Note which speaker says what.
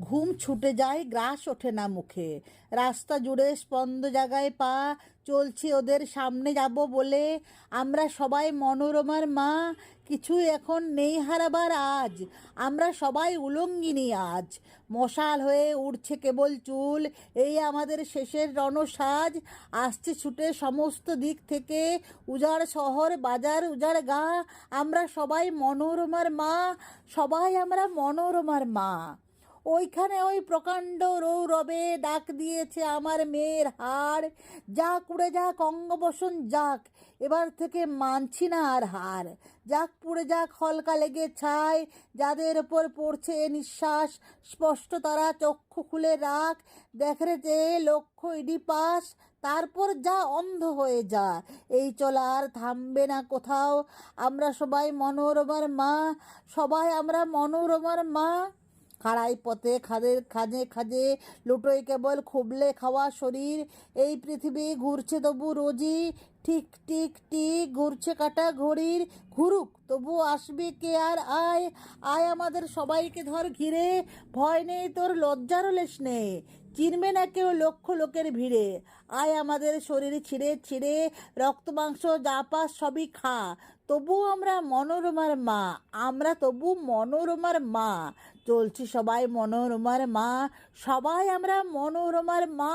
Speaker 1: ঘুম ছুটে যায়, গ্রাস ওঠে না মুখে। রাস্তা জুড়ে স্পন্দ জায়গায় পা, চলছি ওদের সামনে যাব বলে। আমরা সবাই মনোরমার মা কিছু এখন নেই হারাবার আজ। আমরা সবাই উলঙ্গিনী আজ। মশাল হয়ে উঠছে কেবল চুল, এই আমাদের শেষের রণসাজ। আসছে ছুটে সমস্ত দিক থেকে, উজাড় শহর, বাজার উজাড় গা। আমরা সবাই মনোরমার মা, সবাই আমরা মনোরমার মা। ওইখানে ওই প্রকাণ্ড রৌরবে ডাক দিয়েছে আমার মেয়ের হাড়। যাক উড়ে যাক, অঙ্গবসন যাক, এবার থেকে মানছি না আর হার যাক পুড়ে যাক, হলকা লেগে ছাই, যাদের ওপর পড়ছে নিঃশ্বাস, স্পষ্ট তারা চক্ষু খুলে রাখ। দেখরে যে লক্ষ্য ইডি পাস, তারপর যা অন্ধ হয়ে যা। এই চলা আর থামবে না কোথাও। আমরা সবাই মনোরমার মা, সবাই আমরা মনোরমার মা। খাড়াই পথে খাদে খাজে খাজে লুটোয় কেবল খুবলে খাওয়া শরীর। এই পৃথিবী ঘুরছে তবু রোজই, ঠিক ঠিক ঠিক ঘুরছে কাটা ঘড়ির। ঘুরুক, তবু আসবে কে আর আয়? আয় আমাদের সবাইকে ধর ঘিরে, ভয় নেই তোর লজ্জারও লেশ নেই। চিনবে না কেউ লক্ষ লোকের ভিড়ে। আয় আমাদের শরীর ছিঁড়ে ছিঁড়ে, রক্ত, মাংস পাস সবই খা। তবু আমরা মনোরমার মা, আমরা তবু মনোরমার মা। চলছি সবাই মনোরমার মা, সবাই আমরা মনোরমার মা।